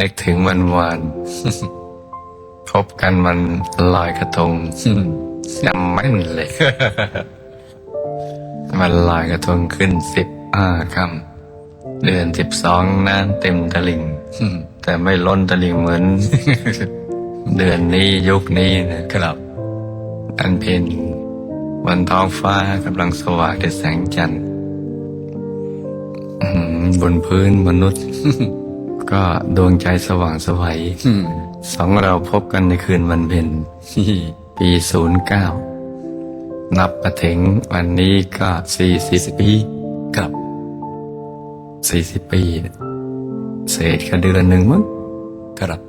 นึกถึงวันวานพบกันมันลอยกระทงจำแม่นเลย มันลอยกระทงขึ้นสิบห้าค่ำเดือนสิบสองน้ำเต็มตลิ่งแต่ไม่ล้นตลิ่งเหมือน เดือนนี้ยุคนี้นะครับอันเพ็ญวันท้องฟ้ากำลังสว่างด้วยแสงจันทร์อื้อหือบนพื้นมนุษย์ ก็ดวงใจสว่างสวัยสองเราพบกันในคืนวันเพ็ญปีศูนย์เก้านับมาถึงวันนี้ก็สี่สิบปีกับสี่สิบปีเนี่ยเศษแค่เดือนหนึ่งมั้งครับ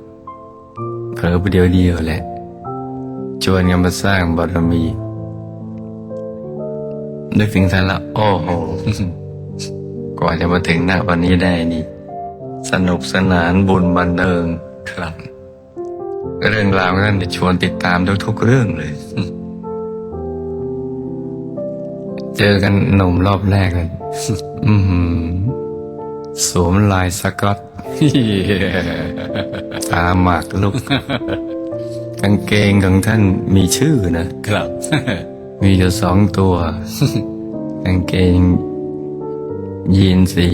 เผลอไปเดียวเดียวๆแหละ ชวนกันมาสร้างบารมี นึกถึงท่านละโอ้โหกว่าจะมาถึงหน้าวันนี้ได้นี่ สนุกสนานบุญบันเทิงครับ เรื่องราวนั้นจะชวนติดตามทุกๆเรื่องเลย เจอกันหนุ่มรอบแรกเลยอือหือสวมลายสกอตตาหมากลุกกางเกงของท่านมีชื่อนะครับ มีอยู่สองตัวกางเกง ยีนสี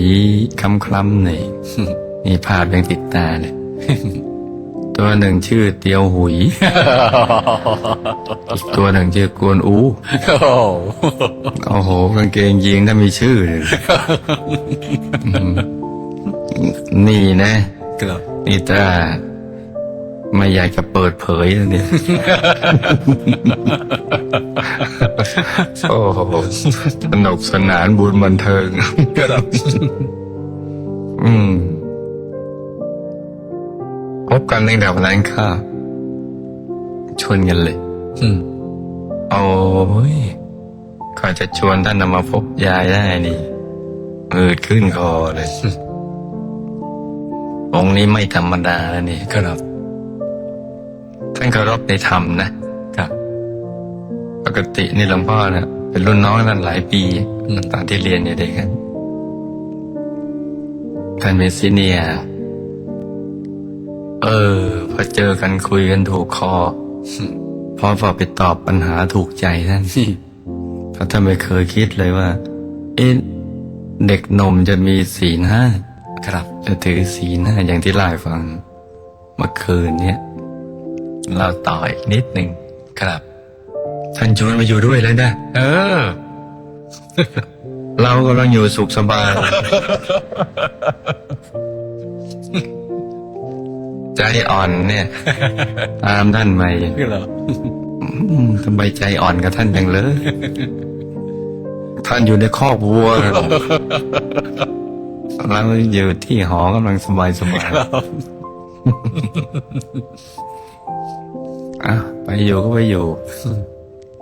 คล้ำๆหน่อยมีภาพยังติดตาเลย ตัวหนึ่งชื่อเตียวหุย อีกตัวหนึ่งชื่อกวนอูโอ้โหโอ้โหกางเกงยีนถ้ามีชื่อเลยอืมนี่นะครับนี่ถ้า ไม่อยากจะเปิดเผยแล้วเนี่ยโอ้โหสนุกสนานบุญบันเทิงครับอืม พบกันตั้งแต่วันนั้นค่ะ ชวนกันเลย อืม โอ้ยก็จะชวนท่านนำมาพบยายได้นี่อืดขึ้นคอเลยองค์นี้ไม่ธรรมดาแล้วนี่ครับท่านเคารพในธรรมนะครับ ปกตินี่หลวงพ่อเนี่ยเป็นรุ่นน้องท่านหลายปีอืมตอนที่เรียนอยู่ด้วยกันท่านเป็นซีเนียร์เออ พอเจอกันคุยกันถูกคอพอพอไปตอบปัญหาถูกใจท่านเพราะท่านไม่เคยคิดเลยว่า เอ๊ะเด็กหนมจะมีสีหน้าครับ จะถือสีหน้าอย่างที่เล่าให้ฟัง เมื่อคืนเนี้ย เราต่ออีกนิดหนึ่งครับ ท่านชวนมาอยู่ด้วยเลยนะ เออ เรากำลังอยู่สุขสบายใจอ่อนเนี่ย ตามท่านไปครับอืมทำไมใจอ่อนกับท่านจังเลย ท่านอยู่ในคอกวัวเราอยู่ที่หอกำลังสบายสบาย อะไปอยู่ก็ไปอยู่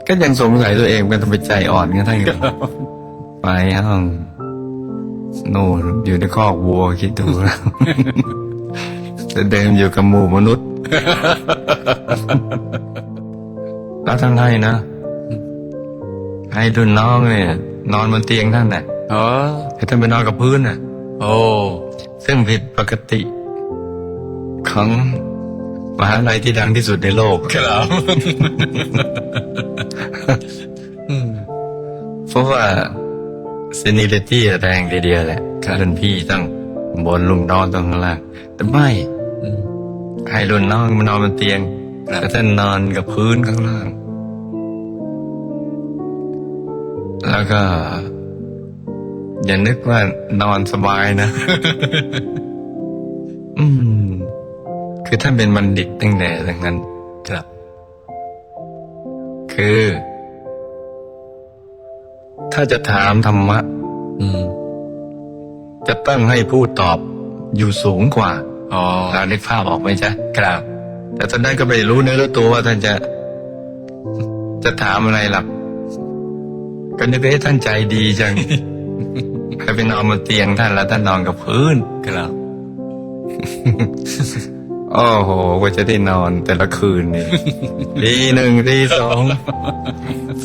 ก็ยังสงสัยตัวเองเป็นทำไมใจอ่อนกันท่านกันไปห้องโน่นอยู่ในคอกวัวคิดดูแล้วแต่เดิมอยู่กับหมู่มนุษย์แล้วท่านให้นะ ให้รุ่นน้องเนี่ย นอนบนเตียงท่านน่ะอ๋อให้ท่านไปนอนกับพื้นน่ะ โอ้ ซึ่งผิดปกติของ มหาลัยที่ดังที่สุดในโลก ครับอืมเพราะว่าซีนิลิตี้แรงทีเดียวแหละรุ่นพี่ต้องบนลุงน้องต้องข้างล่างแต่ไม่อืมให้รุ่นน้องมานอนบนเตียงครับแต่ท่านนอนกับพื้นข้างล่าง แล้วก็ อย่านึกว่านอนสบายนะ อืม คือท่านเป็นบัณฑิตตั้งแต่ดังนั้นครับ คือ ถ้าจะถามธรรมะอืมจะต้องให้ผู้ตอบอยู่สูงกว่าอ๋อเราได้ภาพออกไหมจ๊ะครับ แต่ท่านนั้นก็ไม่รู้เนื้อรู้ตัวว่าท่านจะ จะถามอะไรหรอกก็นึกว่าท่านใจดีจังให้ไปนอนบนเตียงท่านแล้วท่านนอนกับพื้นครับ โอ้โหกว่าจะได้นอนแต่ละคืนนี่ทีหนึ่งทีสอง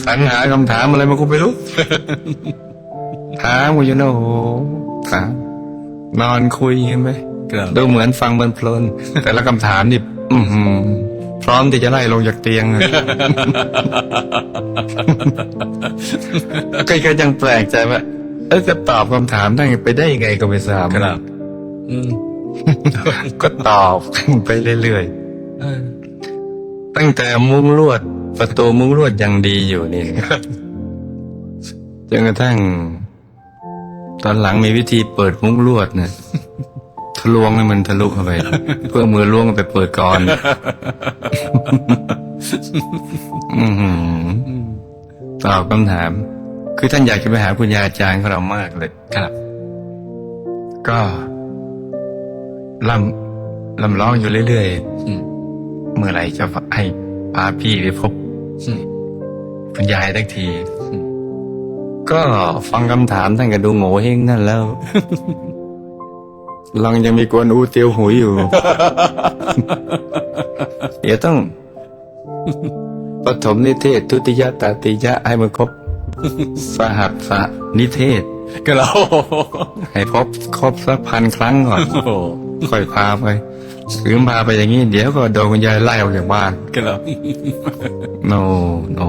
สรรหาคำถามอะไรมากูไม่รู้ ถามกูอยู่นะโอ้โหถามนอนคุยกันไหมครับดูเหมือนฟังเพลินๆแต่ละคำถามนี่อื้อหือพร้อมที่จะไล่ลงจากเตียงอะก็ก็ยังแปลกใจว่าเอ้ยจะตอบคำถามได้ไปได้ยังไงก็ไม่ทราบ ครับ อืม ก็ตอบไปเรื่อยเออๆตั้งแต่มุ้งลวด ประตูมุ้งลวดยังดีอยู่นี่จนกระทั่ง ตอนหลังมีวิธีเปิดมุ้งลวดเนี่ยทะลวงให้มันทะลุเข้าไป เพื่อมือล้วงไปเปิดก่อนอื้อหือตอบคำถาม คือท่านอยากจะไปหาคุณยายอาจารย์ของเรามากเลย ครับ ก็ ลำลำร้องอยู่เรื่อยอืมๆเมื่อไหร่จะให้พาพี่ไปพบอืมคุณยายทักที ก็ฟังคำถามท่านก็ดูโง่เฮงนั่นแล้ว ลังยังมีกวนอูเตียวหุยอยู่ เดี๋ยวต้องปฐมนิเทศ ทุติยตติยะให้มันครบ สหัสสนิเทศ ก็เราให้ครบครบสักพันครั้งก่อนโอ้โห ค่อยพาไปหรือพาไปอย่างนี้ เดี๋ยวก็โดนคุณยายไล่ออกจากบ้านก็เราโนโน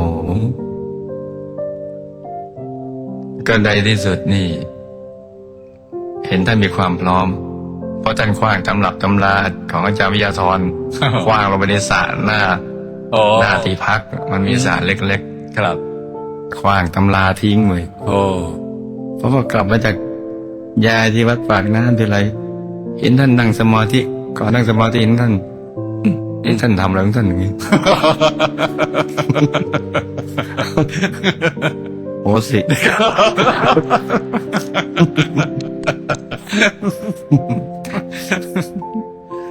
ก็ในที่สุดนี่ เห็นท่านมีความพร้อม เพราะท่านคว้างตำรับตำราของอาจารย์วิทยาธรคว้างลงไปในสระหน้าโอ้หน้าที่พัก มันมีสระเล็กครับๆคว้างตำราทิ้งเลยโอ้เพราะว่ากลับมาจากยายที่วัดปากน้ำทีไร เห็นท่านนั่งสมาธิก่อนนั่งสมาธิเห็นท่านอืมเห็นท่านทำอะไรของท่านอย่างนี้โอ้สิ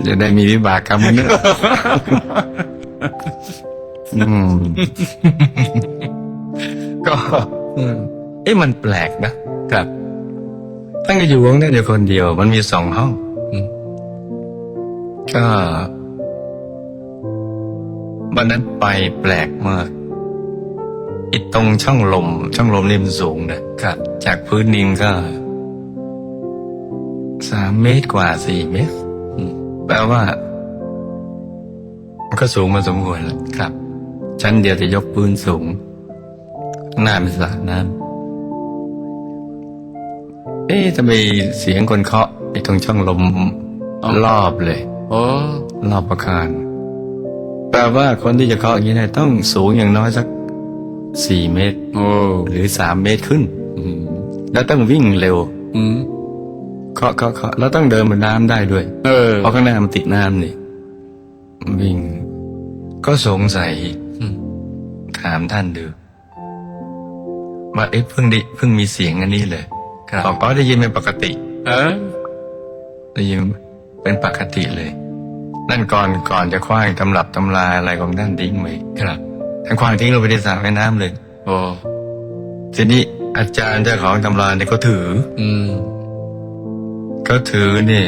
จะได้มีวิบากกรรมมันเนี่ยอืมก็อืมเอ๊ะมันแปลกนะครับท่านก็อยู่ห้องได้เดียวคนเดียว มันมีสองห้องอืม ก็วันนั้นไปแปลกมากอีตรงช่องลม ช่องลมนี่มันสูงนะครับจากพื้นดินก็สามเมตรกว่าสี่เมตรแปลว่า มันก็สูงมาสมควรแล้วครับ ชั้นเดียวจะยกพื้นสูงข้างหน้าเป็นสระน้ำเอ๊ะทำไมเสียงคนเคาะไอ้ตรงช่องลมรอบเลย โอ้รอบอาคารแปลว่าคนที่จะเคาะอย่างนี้เนี่ยต้องสูงอย่างน้อยสักสี่เมตร โอ้หรือสามเมตรขึ้น อืมแล้วต้องวิ่งเร็ว อืมเคาะเคาะเคาะแล้วต้องเดินบนน้ำได้ด้วย เออเพราะข้างหน้ามันติดน้ำนี่วิ่ง ก็สงสัยอืมถามท่านดูว่าเอ๊ะเพิ่งได้เพิ่งมีเสียงอันนี้เลยครับบอกอ๋อได้ยินเป็นปกติ เออได้ยิน เป็นปกติเลย นั่นก่อนก่อนจะคว้างตำรับตำราอะไรของท่านทิ้งไปครับท่านคว้างทิ้งลงไปในสระว่ายน้ำเลย โอ้ทีนี้อาจารย์เจ้าของตำราเนี่ยเขาถือ อืมเขาถือนี่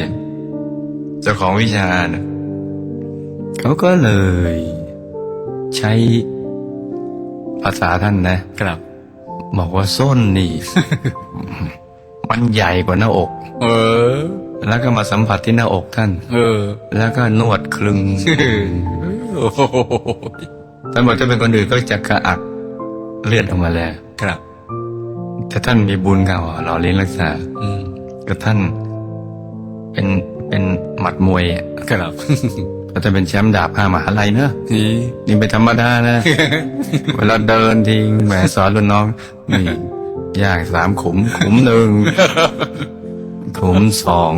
เจ้าของวิชานะเขาก็เลย ใช้ภาษาท่านนะครับ บอกว่าส้นนี่ มันใหญ่กว่าหน้าอก เออ แล้วก็มาสัมผัสที่หน้าอกท่าน เออ แล้วก็นวดคลึงโอ้โหท่านบอกถ้าเป็นคนอื่นก็จะกระอักเลือดออกมาแล้ว ครับแต่ท่านมีบุญเก่าหล่อเลี้ยงรักษา อืมก็ท่าน เป็นเป็นหมัดมวยอะครับก็จะเป็นแชมป์ดาบห้ามหาลัยเนอะนี่นี่เป็นธรรมดานะ เวลาเดินทีแหมสอนรุ่นน้องนี่ย่างสามขุมขุมหนึ่ง ขุมสอง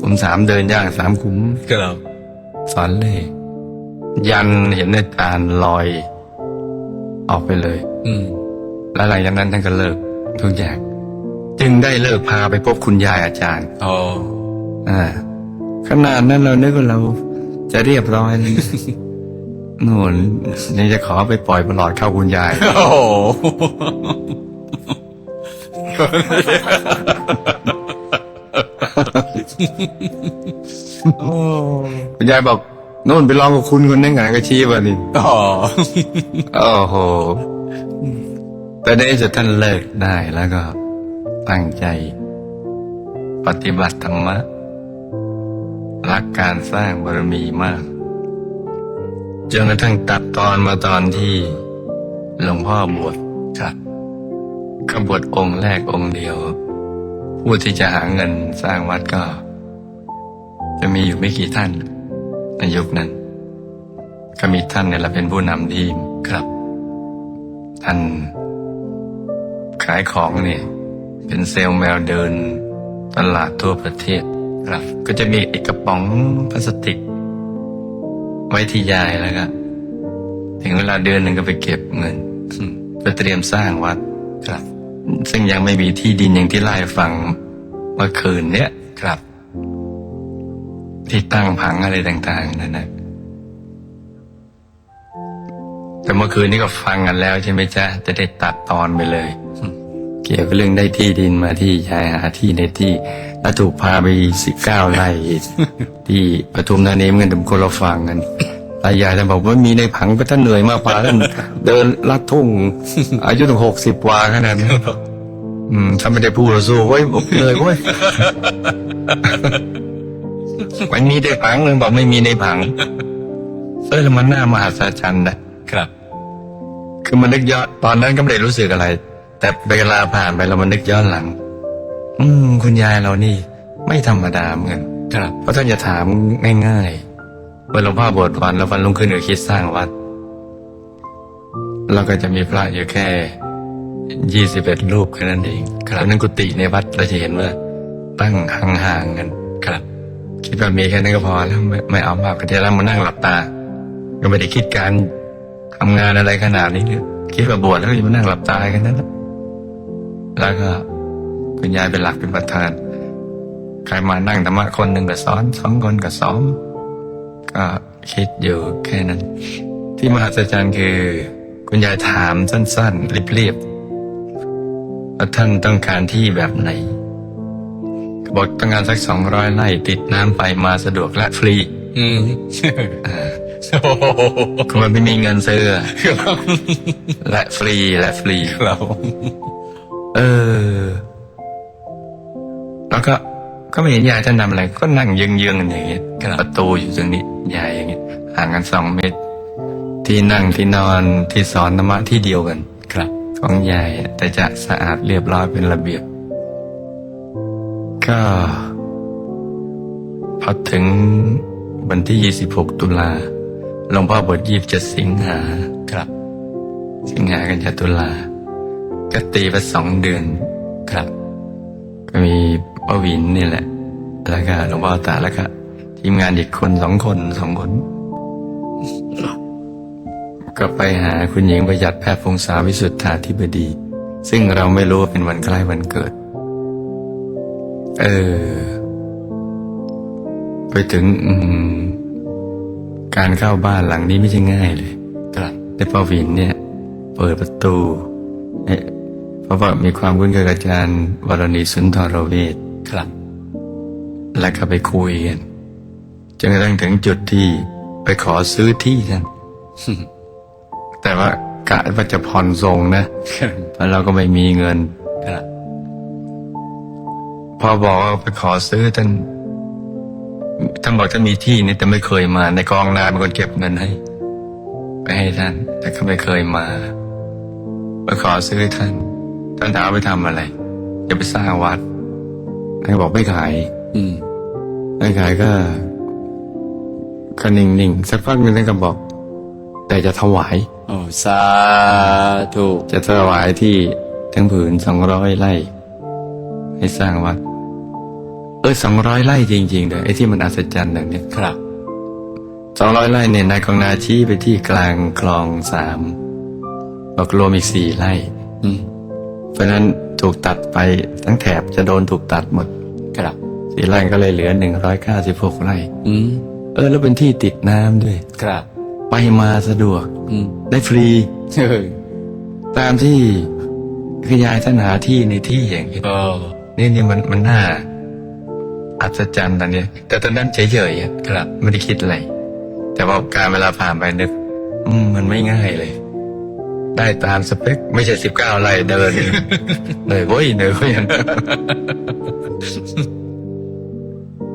ขุมสามเดินย่างสามขุมครับสอนเลย ยันเห็นในตาลอย ออกไปเลย อืมแล้วหลังจากนั้นท่านก็เลิกทุกอย่างจึงได้เลิกพาไปพบคุณยายอาจารย์อ๋ออ่าขนาดนั้นเรานึกว่าเรา จะเรียบร้อยแล้วนู่นยังจะขอไปปล่อยประหลอดเข้าคุณยาย โอ้โห คุณยายบอกนู่นไปลองกับคุณคนนั้นไงก็ชี้ว่านี่อ๋อโอ้โหแต่ในที่สุดท่านเลิกได้แล้วก็ตั้งใจ ปฏิบัติธรรมะรักการสร้างบารมีมากจนกระทั่งตัดตอนมาตอนที่หลวงพ่อบวชครับก็บวชองค์แรกองค์เดียว ผู้ที่จะหาเงินสร้างวัดก็ จะมีอยู่ไม่กี่ท่านในยุคนั้น ก็มีท่านเนี่ยแหละเป็นผู้นำทีมครับ ท่าน ขายของเนี่ยเป็นเซลแมวเดินตลาดทั่วประเทศครับ ก็จะมีไอกระป๋องพลาสติก ไว้ที่ยายแล้วก็ถึงเวลาเดือนหนึ่งก็ไปเก็บเงินเพื่อเตรียมสร้างวัดครับ ซึ่งยังไม่มีที่ดินอย่างที่ไล่าให้ฟังเมื่อคืนเนี้ยครับ ที่ตั้งผังอะไรต่างๆนั่นนะแต่เมื่อคืนนี้ก็ฟังกันแล้วใช่ไหมจ๊ะจะได้ตัดตอนไปเลยอืมเกี่ยวกับเรื่องได้ที่ดินมาที่ยายหาที่ในที่แล้วถูกพาไปสิบเก้าไร่ที่ปทุมธานีเหมือนกันแต่คนเราฟังกัน ตายายท่านบอกว่ามีในผังก็ท่านเหนื่อยมากพาท่านเดินลัดทุ่ง อายุถึงหกสิบวาขนาดนั้นอืมถ้าไม่ได้พูดเราสู้เว้ยบอกเลยเว้ยวันนี้ได้ผังหนึ่งบอกไม่มีในผังเออแล้วมันน่ามหัศจรรย์นะครับ คือมันนึกย้อนตอนนั้นก็ไม่ได้รู้สึกอะไร แต่เวลาผ่านไปเรามันนึกย้อนหลัง อืม คุณยายเรานี่ ไม่ธรรมดาเหมือนกันครับเพราะท่านจะถามง่าย ๆ เมื่อหลวงพ่อบวชวันแล้ววันรุ่งขึ้นก็คิดสร้างวัด เราก็จะมีพระอยู่แค่ยี่สิบเอ็ดรูปแค่นั้นเองครับนั้นกุฏิในวัดเราจะเห็นว่า ตั้งห่างๆกันครับ คิดว่ามีแค่นั้นก็พอแล้วไม่ไม่เอามากก็จะแล้วมานั่งหลับตา ก็ไม่ได้คิดการทำงานอะไรขนาดนี้เนี่ยคิดว่าบวชแล้วก็จะมานั่งหลับตากันนั้นและแล้วก็คุณยายเป็นหลักเป็นประธาน ใครมานั่งธรรมะคนหนึ่งก็สอนสองคนก็สอน ก็คิดอยู่แค่นั้น ที่มหัศจรรย์คือ คุณยายถามสั้นๆเรียบๆว่าท่านต้องการที่แบบไหนบอกต้องการสักสองร้อยไร่ติดน้ำไปมาสะดวกและฟรี อืมโอ้โหคือมันไม่มีเงินซื้อและฟรีและฟรีครับเออ แล้วก็ ก็ไม่เห็นยายท่านทำอะไร ก็นั่งยืงยืงๆกันอย่างเงี้ยประตูอยู่ตรงนี้ยายอย่างเงี้ยห่างกันสองเมตร ที่นั่งที่นอนที่สอนธรรมะที่เดียวกันครับ ของยายอะแต่จะสะอาดเรียบร้อยเป็นระเบียบ ก็พอถึงวันที่ 26 ตุลาหลวงพ่อบทยีบจะสิงหาครับ สิงหากันยาตุลาก็ตีไปสองเดือนครับ ก็มี ป้าวินนี่แหละ แล้วก็หลวงพ่อตาแล้วก็ทีมงานอีกคนสองคนสองคน ก็ไปหาคุณหญิงประหยัดแพทย์พงษาวิสุทธาธิบดี ซึ่งเราไม่รู้ว่าเป็นวันคล้ายวันเกิด เออ ไปถึงการเข้าบ้านหลังนี้ไม่ใช่ง่ายเลยครับแต่ป้าวินเนี่ย เปิดประตูเอ๊ะเพราะว่ามีความคุ้นเคยกับอาจารย์วรณีสุนทรเวช ครับ แล้วก็ไปคุยกันจนกระทั่งถึงจุดที่ไปขอซื้อที่ท่านแต่ว่ากะว่าจะผ่อนส่งนะเพราะเราก็ไม่มีเงินครับพอบอกว่าไปขอซื้อท่านท่านบอกท่านมีที่นี่แต่ไม่เคยมา ในกองนาเป็นคนเก็บเงินให้ ไปให้ท่าน แต่ก็ไม่เคยมาไปขอซื้อท่าน ท่านถามว่าไปทำอะไร จะไปสร้างวัด ท่านก็บอกไม่ขาย อืมไม่ขายก็ก็นิ่งๆสักพักหนึงท่านก็บอก แต่จะถวายโอ้สาธุจะถวายที่ทั้งผืนสองร้อยไร่ ให้สร้างวัด เออสองร้อยไร่จริงๆเลยไอ้ที่มันอัศจรรย์แบบเนี้ยครับสองร้อยไร่เนี่ยนายกองนาชี้ไปที่กลางคลองสามบอกรวมอีกสี่ไร่อืมเพราะฉะนั้น ถูกตัดไปทั้งแถบจะโดนถูกตัดหมดครับสี่ไร่ก็เลยเหลือหนึ่งร้อยเก้าสิบหกไร่อืมเออแล้วเป็นที่ติดน้ำด้วย ครับ ไปมาสะดวก อืมได้ฟรีเฮ้ยตามที่คือยายท่านหาที่ในที่อย่างนี้โอ้นี่นี่มันมันน่าอัศจรรย์ตอนเนี้ยแต่ตอนนั้นเฉยๆอะครับ ไม่ได้คิดอะไร แต่ว่าการเวลาผ่านไปนึก อืมมันไม่ง่ายเลย ได้ตามสเปค ไม่ใช่สิบเก้าไร่เดินเลยเว้ยเลยเว้ย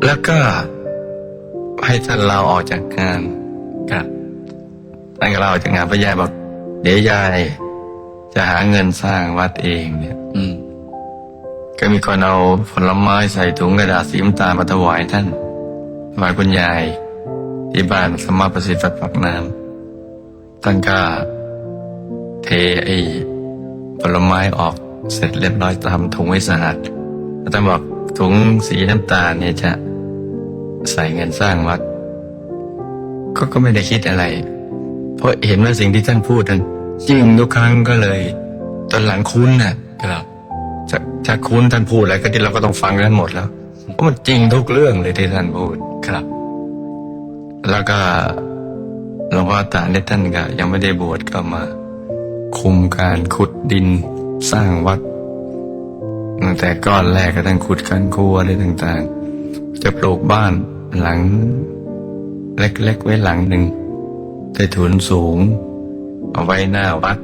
แล้วก็ ให้ท่านเราออกจากงานครับท่านก็เราออกจากงานเพราะยายบอกเดี๋ยวยายจะหาเงินสร้างวัดเองเนี่ย อืม ก็มีคนเอาผลไม้ใส่ถุงกระดาษสีน้ำตาลมาถวายท่านถวายคุณยายที่บ้านสมมาประสิทธิ์วัดปักน้ำท่านก็ เทไอ้ผลไม้ออกเสร็จเรียบร้อยทำถุงไว้สะอาดแล้วท่านบอกถุงสีน้ำตาลเนี่ยจะใส่เงินสร้างวัด ก็ก็ไม่ได้คิดอะไร เพราะเห็นว่าสิ่งที่ท่านพูดนั้นจริงทุกครั้งก็เลย ตอนหลังคุ้นน่ะครับจะจะคุ้นท่านพูดอะไรก็ที่เราก็ต้องฟังท่านหมดแล้วเพราะมันจริงทุกเรื่องเลยที่ท่านพูดครับ แล้วก็หลวงพ่อตาเนี่ยท่านก็ยังไม่ได้บวชก็มา คุมการขุดดินสร้างวัดตั้งแต่ก้อนแรกก็ท่านขุดกันครัวอะไรต่างๆ จะปลูกบ้านหลัง เล็กๆไว้หลังหนึ่งใต้ถุนสูง เอาไว้หน้าวัด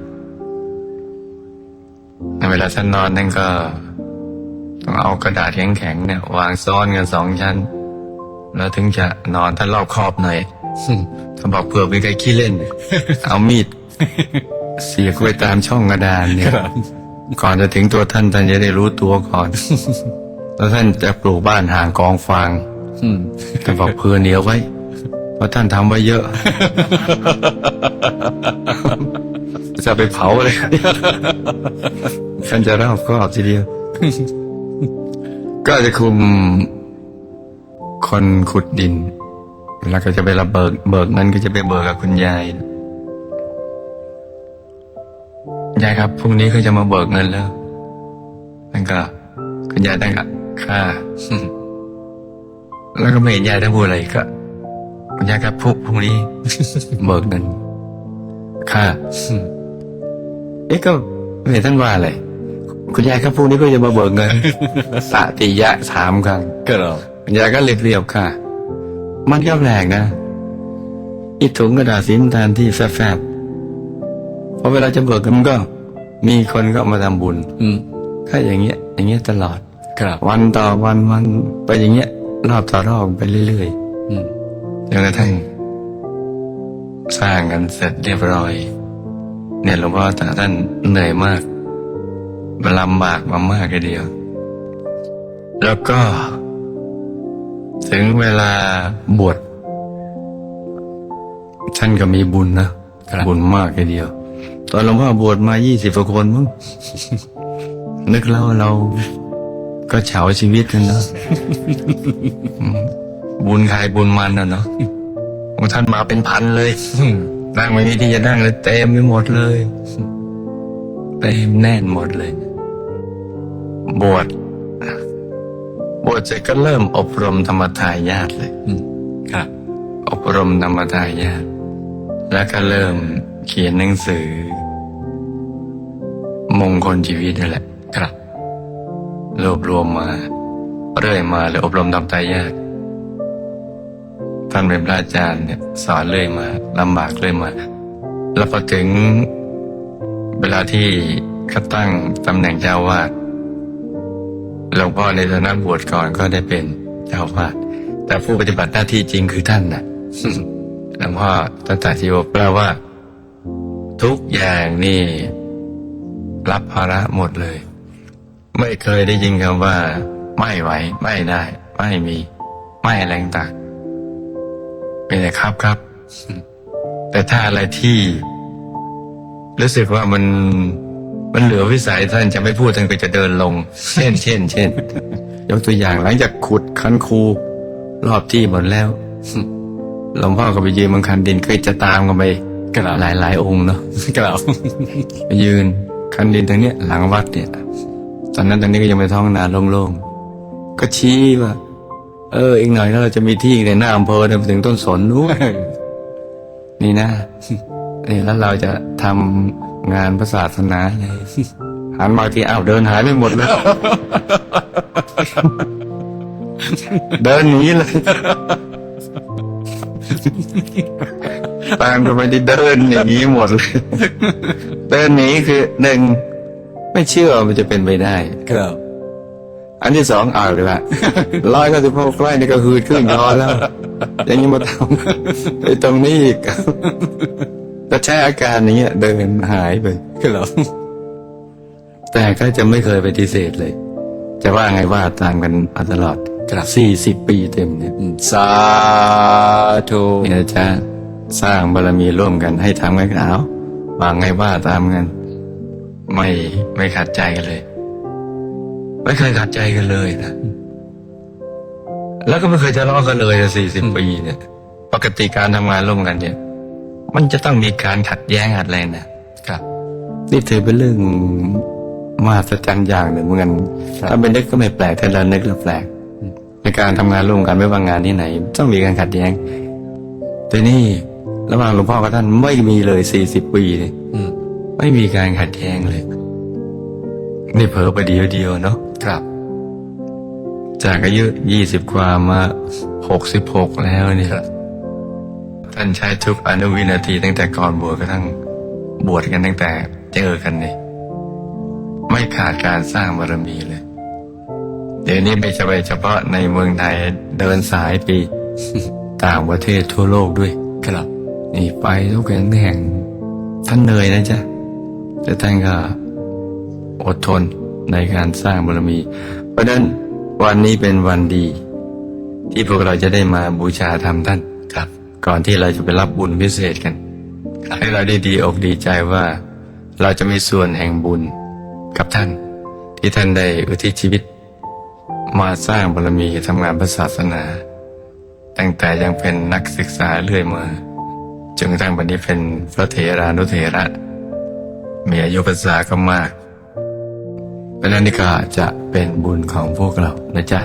ในเวลาท่านนอนนั่นก็ ต้องเอากระดาษแข็งๆเนี่ย วางซ้อนกันสองชั้น แล้วถึงจะนอนท่านรอบคอบหน่อยถ้าบอกเผื่อมีใครขี้เล่น เอามีด เสียบไว้ตามช่องกระดานเนี่ย ก่อนจะถึงตัวท่านท่านจะได้รู้ตัวก่อน แล้วท่านจะปลูกบ้านห่างกองฟางอืมท่านบอกเผื่อเหนียวไว้ เพราะท่านทำไว้เยอะ จะไปเผาเลย ท่านจะรอบคอบทีเดียว ก็จะคุมคนขุดดิน แล้วก็จะไประเบิกเบิกเงินก็จะไปเบิกกับคุณยาย ยายครับพรุ่งนี้เขาจะมาเบิกเงินแล้วนั่นก็ คุณยายตั้งค่าแล้วก็ไม่เห็นยายได้พูดอะไรก็คุณยายครับพรุ่งพรุ่งนี้เบิกเงินค่าเอ๊ะก็ไม่เห็นท่านว่าอะไรคุณยายครับพรุ่งนี้ก็จะมาเบิกเงินสาติยะสามครั้งครับคุณยายก็เรียบเรียบๆค่ะ มันก็แปลกนะอีถุงกระดาษสีน้ำตาลที่แฟบๆ พอเวลาจะเบิกเงินมันก็ มีคนก็มาทำบุญ อืมก็อย่างเงี้ย อย่างเงี้ยตลอด ครับ วันต่อวันวันไปอย่างเงี้ย รอบต่อรอบไปเรื่อยอืมๆจนกระทั่งสร้างกันเสร็จเรียบร้อย เนี่ยหลวงพ่อตาท่านเหนื่อยมากลำบากมามากเลยเดียว แล้วก็ ถึงเวลาบวชท่านก็มีบุญนะบุญมากเลยเดียว ตอนหลวงพ่อบวชมายี่สิบกว่าคนมั้งนึกแล้วเราก็เฉาชีวิตกันเนาะอืมบุญใครบุญมันนะเนาะของท่านมาเป็นพันเลยอืมนั่งไม่มีที่จะนั่งเลยเต็มไปหมดเลยเต็มแน่นหมดเลย บวชบวชเสร็จก็เริ่มอบรมธรรมทายาทเลยอืมครับ อบรมธรรมทายาทแล้วก็เริ่มเขียนหนังสือ มงคลชีวิตนี่แหละครับ รวบรวมมา เรื่อยมาเลยอบรมทำทายาทท่านเป็นพระอาจารย์เนี่ยสอนเรื่อยมาลำบากเรื่อยมา แล้วพอถึงเวลาที่เขาตั้งตำแหน่งเจ้าวาดหลวงพ่อในฐานะบวชก่อนก็ได้เป็นเจ้าวาดแต่ผู้ปฏิบัติหน้าที่จริงคือท่านน่ะหลวงพ่อตถาชีวแปลว่า ทุกอย่างนี่ รับภาระหมดเลย ไม่เคยได้ยินคำว่า ไม่ไหว ไม่ได้ ไม่มี ไม่อะไรต่างๆเป็นแต่ครับครับ แต่ถ้าอะไรที่ รู้สึกว่ามันมันเหลือวิสัยท่านจะไม่พูดท่านก็จะเดินลง เช่น เช่น เช่น ยกตัวอย่างหลังจากขุดคันคู รอบที่หมดแล้วหลวงพ่อก็ไปยืนบนคันดินก็จะตามกันไปครับหลายหลายๆองค์เนาะครับไปยืน คันดินตรงเนี้ยหลังวัดเนี่ย ตอนนั้นตอนนี้ก็ยังไปนท้องนาโล่งๆ ก็ชี้ว่า เอออีกหน่อยแล้วเราจะมีที่ในหน้าอำเภอเนี่ยไปถึงต้นสนนู้นนี่นะนี่แล้วเราจะทำงานพระศาสนาไงหันมาที่อ้าวเดินหายไปหมดแล้วเดินหนีเลย ตามกันไปที่เดินอย่างนี้หมดเลย เดินหนีคือหนึ่งไม่เชื่อว่ามันจะเป็นไปได้ ครับ อันที่สองเอาเลยว่าร้อยเก้าสิบหกไร่นี่ก็คือขึ้นยอแล้วยังยังมาทำไอ้ตรงนี้อีกก็ใช้อาการอย่างเงี้ยเดินหายไปครับแต่ก็จะไม่เคยปฏิเสธเลย จะว่าไงว่าตามกันมาตลอดครับสี่สิบปีเต็มเนี่ยสาธุเนี่ยจะ สร้างบารมีร่วมกันให้ทำกันเอาว่าไงว่าตามกันไม่ไม่ขัดใจกันเลย ไม่เคยขัดใจกันเลยนะแล้วก็ไม่เคยทะเลาะกันเลยสี่สิบปีเนี่ย ปกติการทำงานร่วมกันเนี่ย มันจะต้องมีการขัดแย้งอะไรนะครับ นี่ถือเป็นเรื่องมหัศจรรย์อย่างหนึ่งเหมือนกันครับถ้าเป็นนึกก็ไม่แปลกถ้าเรานึกแล้วแปลก ในการทำงานร่วมกันไม่ว่างานที่ไหน ต้องมีการขัดแย้งแต่นี่ ระหว่างหลวงพ่อกับท่านไม่มีเลยสี่สิบปีเนี่ยอืมไม่มีการขัดแย้งเลยนี่เผลอไปเดียวเดียวๆเนาะครับ จากอายุยี่สิบกว่ามาหกสิบหกแล้วเนี่ยครับท่านใช้ทุกอนุวินาทีตั้งแต่ก่อนบวชกระทั่งบวชกันตั้งแต่เจอกันเนี่ยไม่ขาดการสร้างบารมีเลย เดี๋ยวนี้ไม่ใช่เฉพาะในเมืองไทยเดินสายไปต่างประเทศทั่วโลกด้วยครับ นี่ไปทุกแห่ง ท่านเหนื่อยนะจ๊ะแต่ท่านก็อดทนในการสร้างบารมี เพราะฉะนั้นวันนี้เป็นวันดี ที่พวกเราจะได้มาบูชาธรรมท่านครับ ก่อนที่เราจะไปรับบุญพิเศษกันให้เราได้ดีอกดีใจว่าเราจะมีส่วนแห่งบุญกับท่าน ที่ท่านได้อุทิศชีวิต มาสร้างบารมีทำงานพระศาสนา ตั้งแต่ยังเป็นนักศึกษาเรื่อยมา จนกระทั่งวันนี้เป็นพระเถรานุเถระ มีอายุพรรษาก็มากเพราะฉะนั้นนี่ก็จะเป็นบุญของพวกเรานะจ๊ะ